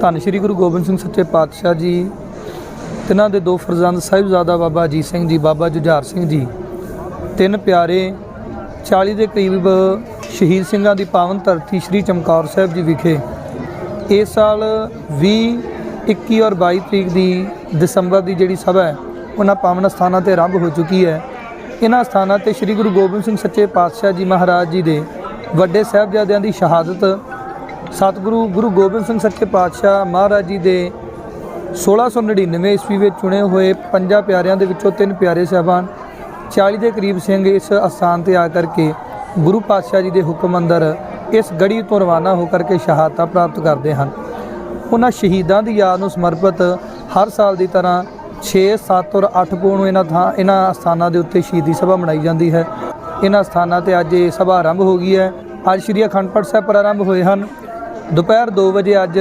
ਧੰਨ ਸ਼੍ਰੀ ਗੁਰੂ ਗੋਬਿੰਦ ਸਿੰਘ ਸੱਚੇ ਪਾਤਸ਼ਾਹ ਜੀ, ਤਿਨਾਂ ਦੇ ਦੋ ਫਰਜ਼ੰਦ ਸਾਹਿਬਜ਼ਾਦਾ ਬਾਬਾ ਅਜੀਤ ਸਿੰਘ ਜੀ, ਬਾਬਾ ਜੁਝਾਰ ਸਿੰਘ ਜੀ, ਤਿੰਨ ਪਿਆਰੇ 40 ਦੇ ਕਰੀਬ ਸ਼ਹੀਦ ਸਿੰਘਾਂ ਦੀ ਪਾਵਨ ਧਰਤੀ ਸ੍ਰੀ ਚਮਕੌਰ ਸਾਹਿਬ ਜੀ ਵਿਖੇ ਇਸ ਸਾਲ 20 21 ਔਰ 22 ਤਰੀਕ ਦੀ ਦਸੰਬਰ ਦੀ ਜਿਹੜੀ ਸਭਾ ਹੈ, ਉਹਨਾਂ ਪਾਵਨ ਸਥਾਨਾਂ ਤੇ ਆਰੰਭ ਹੋ ਚੁੱਕੀ ਹੈ। ਇਹਨਾਂ ਸਥਾਨਾਂ ਤੇ ਸ੍ਰੀ ਗੁਰੂ ਗੋਬਿੰਦ ਸਿੰਘ ਸੱਚੇ ਪਾਤਸ਼ਾਹ ਜੀ ਮਹਾਰਾਜ ਜੀ ਦੇ ਵੱਡੇ ਸਾਹਿਬਜ਼ਾਦਿਆਂ ਦੀ ਸ਼ਹਾਦਤ ਸਤਿਗੁਰੂ ਗੁਰੂ ਗੋਬਿੰਦ ਸਿੰਘ ਸੱਚੇ ਪਾਤਸ਼ਾਹ ਮਹਾਰਾਜ ਜੀ ਦੇ 1699 ਈਸਵੀ ਵਿੱਚ ਚੁਣੇ ਹੋਏ ਪੰਜਾਂ ਪਿਆਰਿਆਂ ਦੇ ਵਿੱਚੋਂ ਤਿੰਨ ਪਿਆਰੇ ਸਾਹਿਬਾਨ 40 ਦੇ ਕਰੀਬ ਸਿੰਘ ਇਸ ਅਸਥਾਨ ਤੇ ਆ ਕਰਕੇ ਗੁਰੂ ਪਾਤਸ਼ਾਹ ਜੀ ਦੇ ਹੁਕਮ ਅੰਦਰ ਇਸ ਗੜੀ ਤੋਂ ਰਵਾਨਾ ਹੋ ਕਰਕੇ ਸ਼ਹਾਦਤਾਂ ਪ੍ਰਾਪਤ ਕਰਦੇ ਹਨ। ਉਹਨਾਂ ਸ਼ਹੀਦਾਂ ਦੀ ਯਾਦ ਨੂੰ ਸਮਰਪਿਤ ਹਰ ਸਾਲ ਦੀ ਤਰ੍ਹਾਂ 6 7 ਔਰ 8 ਪੋਹ ਨੂੰ ਇਹਨਾਂ ਥਾਂ, ਇਹਨਾਂ ਸਥਾਨਾਂ ਦੇ ਉੱਤੇ ਸ਼ਹੀਦੀ ਸਭਾ ਮਨਾਈ ਜਾਂਦੀ ਹੈ। ਇਹਨਾਂ ਸਥਾਨਾਂ ਤੇ ਅੱਜ ਇਹ ਸਭਾ ਆਰੰਭ ਹੋ ਗਈ ਹੈ। ਅੱਜ ਸ਼੍ਰੀ ਅਖੰਡ ਪਾਠ ਸਾਹਿਬ ਪ੍ਰਾਰੰਭ ਹੋਏ ਹਨ। ਦੁਪਹਿਰ 2 ਵਜੇ ਅੱਜ